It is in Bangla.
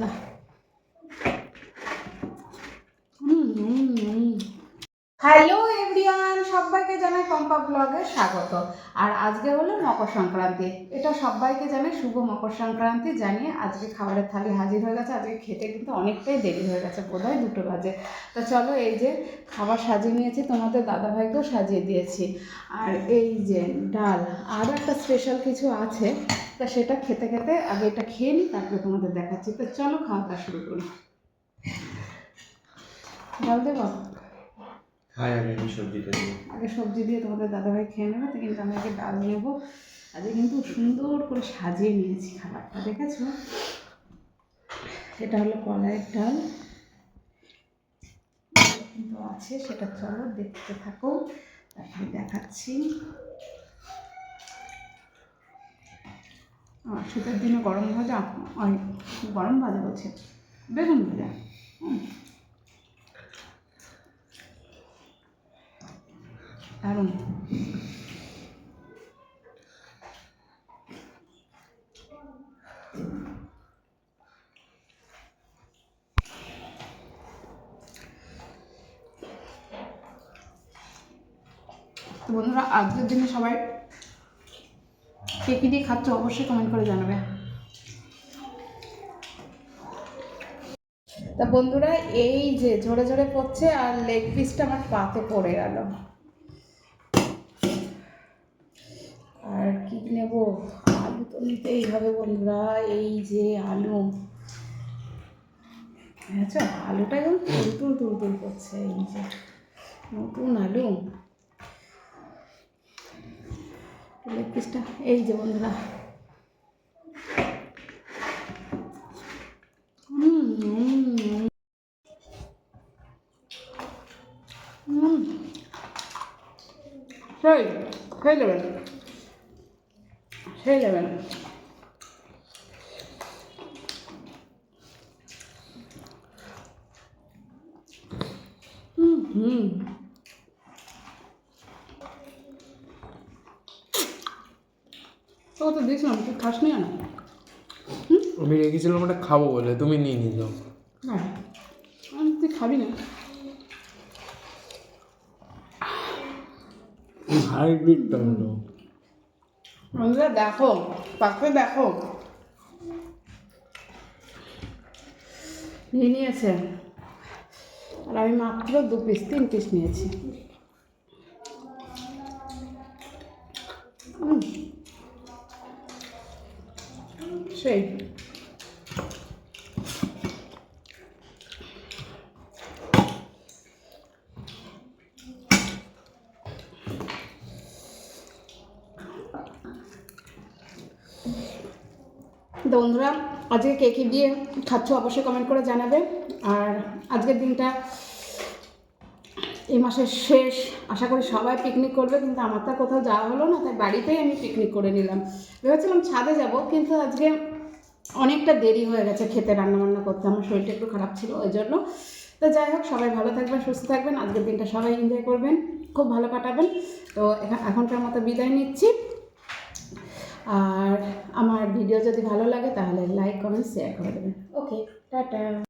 বন্ধুরা হ্যালো এভরিওয়ান সবাইকে জানাই পম্পা ব্লগে স্বাগত। আর আজকে হলো মকর সংক্রান্তি। এটা সবাইকে জানাই শুভ মকর সংক্রান্তি। জানিয়ে আজকে খাবারের থালি হাজির হয়ে গেছে। আজকে খেতে কিন্তু অনেকটাই দেরি হয়ে গেছে, বোধহয় দুটো বাজে। তো চলো এই যে খাবার সাজিয়ে নিয়েছি, তোমাদের দাদাভাইকেও সাজিয়ে দিয়েছি। আর এই যে ডাল আরও একটা স্পেশাল কিছু আছে। তা সেটা খেতে খেতে আগে এটা খেয়ে নিই তারপরে তোমাদের দেখাচ্ছি। তো চলো খাওয়া দাওয়া শুরু করি। ডাল দেবো? আগে আমি সবজিটা দিই আগে সবজি দিয়ে তোমাদের দাদাভাই খেয়ে নেবে তো কিন্তু আমি আগে ডাল নেব। আজকে কিন্তু সুন্দর করে সাজিয়ে নিয়েছি খাবারটা দেখেছ? এটা হলো কলাইয়ের ডাল। কিন্তু আছে সেটা চলো দেখতে থাকো। তারপরে দেখাচ্ছি। শীতের দিনে গরম ভাজা গরম ভাজা হচ্ছে বেগুন ভাজা। দারুণ তো বন্ধুরা, আজকের দিনে সবাই কে কী দিয়ে খাচ্ছ অবশ্যই কমেন্ট করে জানাবে। তা বন্ধুরা, এই যে ঝরে ঝরে পড়ছে আর লেগ পিসটা আমার পাতে পড়ে গেল। আর কি নেব? আলু তো নিতেই হবে বন্ধুরা, এই যে আলু। আচ্ছা আলুটা একদম তুলতুল তুলতুল করছে, এই যে নতুন আলু। লেগ পিসটা এই যে বন্ধুরা। সেই খেয়ে দেবেন সেই দেবেন হুম হুম। ও তো দিয়েছিলাম তুই খাস নি না আমি রেখেছিলাম ওটা খাব বলে তুমি নিয়ে নিল না আমি তুই খাবি না। হাইব্রিডটা হলো বন্ধুরা দেখো পাকতে দেখো। নিয়ে নিয়েছে। আর আমি মাত্র দু পিস তিন পিস নিয়েছি। উম। সেই। বন্ধুরা আজকে কে কী দিয়ে খাচ্ছ অবশ্যই কমেন্ট করে জানাবে। আর আজকের দিনটা এই মাসের শেষ। আশা করি সবাই পিকনিক করবে, কিন্তু আমার তো কোথাও যাওয়া হলো না, তাই বাড়িতেই আমি পিকনিক করে নিলাম। ভেবেছিলাম ছাদে যাব, কিন্তু আজকে অনেকটা দেরি হয়ে গেছে খেতে, রান্নাবান্না করতে। আমার শরীরটা একটু খারাপ ছিল ওই জন্য। তো যাই হোক, সবাই ভালো থাকবেন, সুস্থ থাকবেন। আজকের দিনটা সবাই এনজয় করবেন, খুব ভালো কাটাবেন। তো এখা- এখনকার মতো বিদায় নিচ্ছি। আর আমার ভিডিও যদি ভালো লাগে, তাহলে লাইক কমেন্ট শেয়ার করে দেবেন। Okay tata.